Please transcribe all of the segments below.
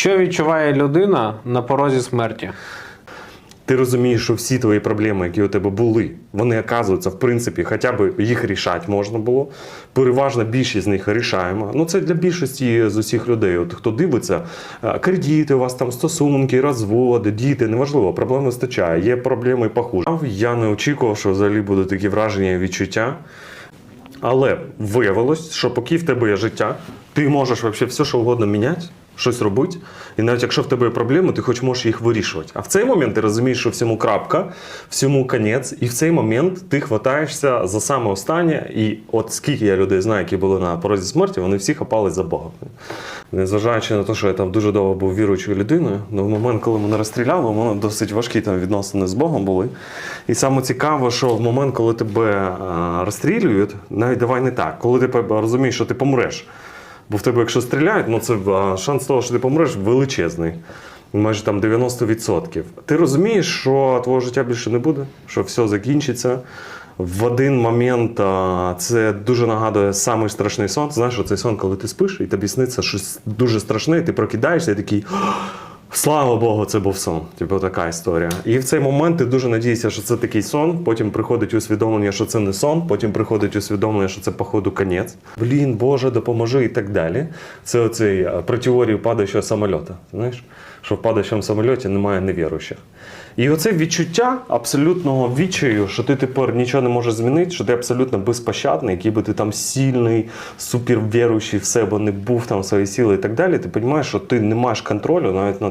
Що відчуває людина на порозі смерті? Ти розумієш, що всі твої проблеми, які у тебе були, вони оказуються, в принципі, хоча б їх рішати можна було. Переважна більшість з них рішаємо. Ну це для більшості з усіх людей. От хто дивиться, е, кредити, у вас там стосунки, розводи, діти, неважливо, проблем вистачає. Є проблеми похуже. Я не очікував, що взагалі будуть такі враження і відчуття. Але виявилось, що поки в тебе є життя, ти можеш вообще все, що угодно міняти, щось робити. І навіть якщо в тебе є проблеми, ти хоч можеш їх вирішувати. А в цей момент ти розумієш, що всьому крапка, всьому конець, і в цей момент ти хватаєшся за саме останнє. І от скільки я людей знаю, які були на порозі смерті, вони всі хапали за Бога. Незважаючи на те, що я там дуже довго був віруючою людиною, але в момент, коли мене розстріляли, у мене досить важкі там відносини з Богом були. І саме цікаво, що в момент, коли тебе розстрілюють, навіть давай не так, коли ти розумієш, що ти помреш. Бо в тебе, якщо стріляють, ну це шанс того, що ти помреш, величезний. Майже там 90%. Ти розумієш, що твого життя більше не буде, що все закінчиться. В один момент це дуже нагадує самий страшний сон. Знаєш, оцей сон, коли ти спиш, і тобі сниться щось дуже страшне, і ти прокидаєшся і такий. Слава Богу, це був сон. Типу така історія. І в цей момент ти дуже надієшся, що це такий сон. Потім приходить усвідомлення, що це не сон. Потім приходить усвідомлення, що це походу конець. Блін, Боже, допоможи і так далі. Це оцей е, про теорію падаючого самольота. Знаєш, що в падаючому самольоті немає невіруючих. І оце відчуття абсолютного відчаю, що ти тепер нічого не можеш змінити, що ти абсолютно безпощадний, який би ти там сильний, супервіруючий в себе не був там свої сили і так далі. Ти розумієш, що ти не маєш контролю навіть на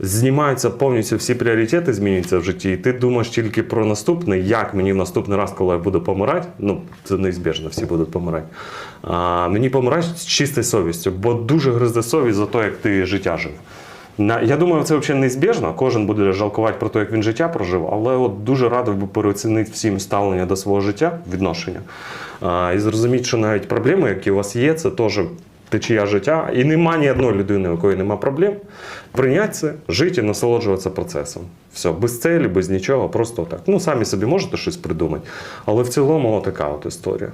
Знімаються повністю всі пріоритети, змінюються в житті, і ти думаєш тільки про наступне, як мені в наступний раз, коли я буду помирати. Ну, це неізбіжно, всі будуть помирати. А, мені помирати з чистою совістю, бо дуже гризде совість за те, як ти життя жив. На, я думаю, це взагалі неізбіжно. Кожен буде жалкувати про те, як він життя прожив, але от дуже радив би переоцінити всім ставлення до свого життя, відношення. А, і зрозуміти, що навіть проблеми, які у вас є, це теж течія життя. І нема ні одної людини, у якої нема проблем. Прийняти це, жити і насолоджуватися процесом. Все, без цілі, без нічого, просто так. Ну, самі собі можете щось придумати. Але в цілому така от історія.